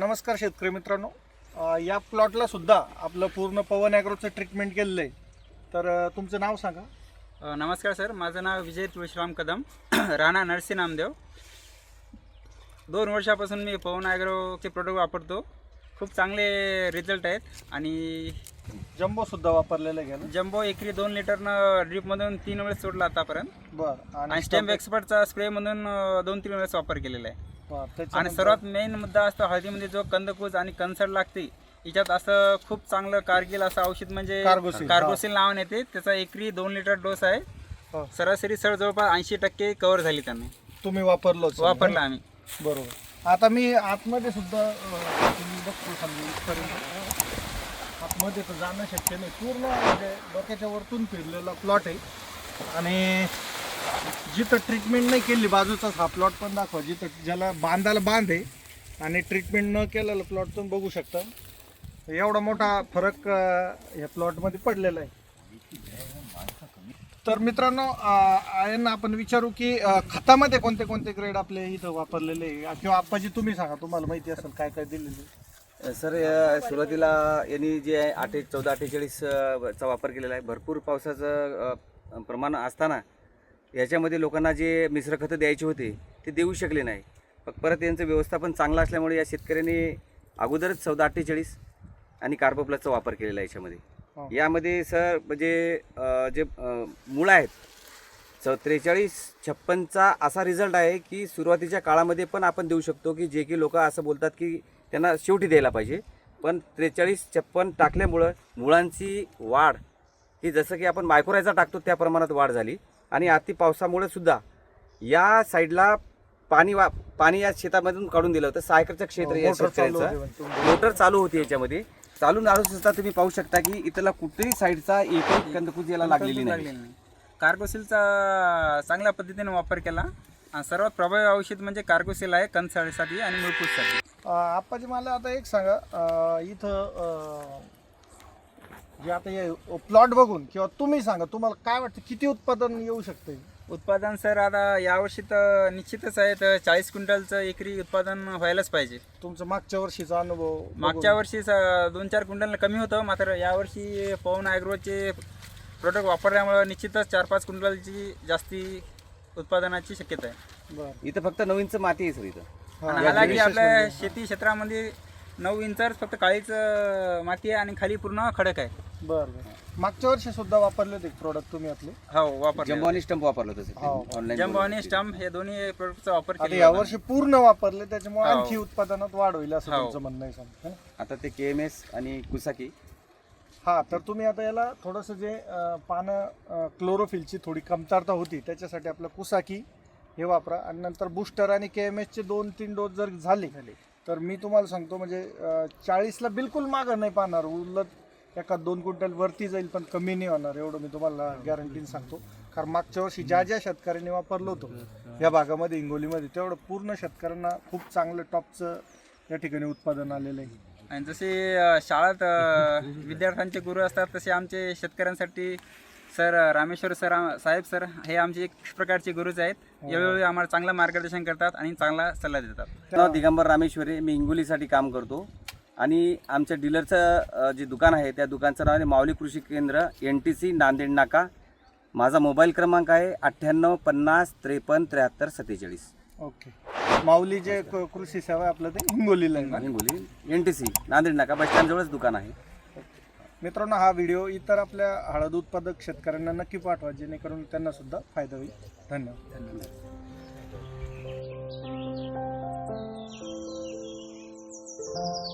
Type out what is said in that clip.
नमस्कार शेतकरी मित्रांनो. या प्लॉटला सुद्धा आपलं पूर्ण पवन ॲग्रोचं ट्रीटमेंट केलेलं आहे तर तुमचं नाव सांगा. नमस्कार सर. माझं नाव विजय तुळशीराम कदम. राणा नरसी नामदेव. दोन वर्षापासून मी पवन ॲग्रोचे प्रोडक्ट वापरतो. खूप चांगले रिझल्ट आहेत. आणि जम्बो सुद्धा वापरलेलं आहे गेलं जम्बो एकरी दोन लिटरनं ड्रीपमधून तीन वेळेस सोडला आतापर्यंत. बरं. आणि स्टेम एक्सपर्टचा स्प्रेमधून दोन तीन वेळेस वापर केलेला आहे. आणि सर्वात मेन मुद्दा असतो हळदीमध्ये जो कंदकूज आणि कन्सर्ट लागते याच्यात असं खूप चांगलं कारगिल असं औषध म्हणजे कार्गोसिल, कार्गोसिल नावाने येते त्याचा एकरी दोन लिटर डोस आहे. हो, सरासरी सर जवळपास ऐंशी टक्के कव्हर झाली त्यांनी. तुम्ही वापरलोच वापरला आम्ही. बरोबर. आता मी आतमध्ये सुद्धा तुम्ही बघतो. आतमध्ये तर जाणं शक्य नाही. पूर्ण म्हणजे डोक्याच्या वरतून फिरलेला प्लॉट आहे. आणि जिथं ट्रीटमेंट नाही केली बाजूचाच हा प्लॉट पण दाखवा. जिथं ज्याला बांधायला बांध आहे आणि ट्रीटमेंट न केलेलं प्लॉट तुम्ही बघू शकता. एवढा मोठा फरक या प्लॉटमध्ये पडलेला आहे. तर मित्रांनो अ, यांना आपण विचारू की खतामध्ये कोणते कोणते ग्रेड आपले इथं वापरलेले आहे? किंवा आप्पाजी तुम्ही सांगा तुम्हाला माहिती असेल काय काय दिलेले सर या सुरुवातीला यांनी जे आहे आठे चौदा अठ्ठेचाळीसचा चा वापर केलेला आहे. भरपूर पावसाचं प्रमाण असताना याच्यामध्ये लोकांना जे मिश्र खतं द्यायचे होते ते देऊ शकले नाही. मग परत यांचं व्यवस्थापन चांगलं असल्यामुळे या शेतकऱ्यांनी अगोदरच चौदा अठ्ठेचाळीस आणि कार्बोप्लसचा वापर केलेला आहे. याच्यामध्ये. यामध्ये सर म्हणजे जे मुळं आहेत च त्रेचाळीस छप्पनचा असा रिझल्ट आहे की सुरुवातीच्या काळामध्ये पण आपण देऊ शकतो की जे की लोक असं बोलतात की त्यांना शेवटी द्यायला पाहिजे. पण त्रेचाळीस छप्पन टाकल्यामुळं मुळांची वाढ ही जसं की आपण मायक्रोरायझा टाकतो त्या प्रमाणात वाढ झाली. आणि अति पावसामुळे सुद्धा या साईडला पाणी वा पाणी या शेतामधून काढून दिलं होतं. सहा एकरचं क्षेत्र या मोटर चालू शेतकऱ्यांचं. होते म्हणजे. मोटर चालू होती याच्यामध्ये. चालू नाळू सुद्धा तुम्ही पाहू शकता की इथला कुठल्याही साईडचा एकही कंदकुज याला लागलेली नाही. कार्गोसिलचा चांगल्या पद्धतीने वापर केला. आणि सर्वात प्रभावी औषध म्हणजे कार्गोसिल आहे कन्सर्टसाठी आणि मुळपूससाठी आप्पाजी मला आता एक सांगा. इथं जे आता हे प्लॉट बघून किंवा तुम्ही सांगा तुम्हाला काय वाटतं किती उत्पादन येऊ शकते? उत्पादन सर आता यावर्षी तर निश्चितच आहे तर चाळीस क्विंटलचं एकरी उत्पादन व्हायलाच पाहिजे. तुमचा मागच्या वर्षीचा अनुभव. मागच्या वर्षी दोन चार क्विंटल कमी होतं मात्र यावर्षी पवन ॲग्रोचे प्रोडक्ट वापरल्यामुळं निश्चितच चार पाच क्विंटलची जास्ती उत्पादनाची शक्यता आहे. बरं. इथं फक्त नवीनचं माती आहे सर इथं. हा, हालाकी आपल्या शेती क्षेत्रामध्ये नऊ इंचच फक्त काळीच माती आहे आणि खाली पूर्ण खडक आहे. बरं बरं. मागच्या वर्षी सुद्धा वापरले होते प्रोडक्ट तुम्ही आपले? हो वापर जम्बो आणि स्टंप वापरलं होतं हो. सर ऑनलाईन जम्बो आणि स्टंप हे दोन्ही प्रोडक्टचा वापर आता केला या वर्षी पूर्ण वापरले त्याच्यामुळे हो. आणखी उत्पादनात वाढ होईल असं हो. तुमचं म्हणणं आहे समजा हं? आता ते के एम एस आणि कुसाकी हा तर तुम्ही आता याला थोडंसं जे अं, पानं क्लोरोफिलची थोडी कमतरता होती त्याच्यासाठी आपलं कुसाकी हे वापरा. आणि नंतर बुस्टर आणि के एम एसचे दोन तीन डोस जर झाले तर मी तुम्हाला सांगतो म्हणजे चाळीसला बिलकुल मागं नाही पाहणार. उलट एका दोन क्विंटल वरती जाईल पण कमी नाही होणार एवढं मी तुम्हाला गॅरंटीन सांगतो. कारण मागच्या वर्षी ज्या ज्या शेतकऱ्यांनी वापरलं होतं या भागामध्ये हिंगोलीमध्ये तेवढं पूर्ण शेतकऱ्यांना खूप चांगलं टॉपचं या ठिकाणी उत्पादन आलेलं आहे. आणि जसे शाळेत विद्यार्थ्यांचे गुरु असतात तसे आमचे शेतकऱ्यांसाठी सर रामेश्वर सर साहेब सर हे आमचे एक प्रकारचे गुरुच आहेत. वेळोवेळी आम्हाला चांगलं मार्गदर्शन करतात आणि चांगला सल्ला देतात. दिगंबर रामेश्वरी मी हिंगोलीसाठी काम करतो. आणि आमच्या डीलरचं जे दुकान आहे त्या दुकानचं नाव आहे माऊली कृषी केंद्र एन टी सी नांदेड नाका. माझा मोबाईल क्रमांक आहे अठ्ठ्याण्णव पन्नास त्रेपन्न त्र्याहत्तर सत्तेचाळीस. ओके. माऊली जे कृषी सेवा आपलं ते हिंगोलीला Hingoli N T C Nanded नाका बस स्टँडजवळच दुकान आहे. मित्रांनो हा व्हिडिओ इतर आपल्या हळद उत्पादक शेतकऱ्यांना नक्की पाठवा जेणेकरून त्यांना सुद्धा फायदा होईल. धन्यवाद. धन्यवाद. Thank you.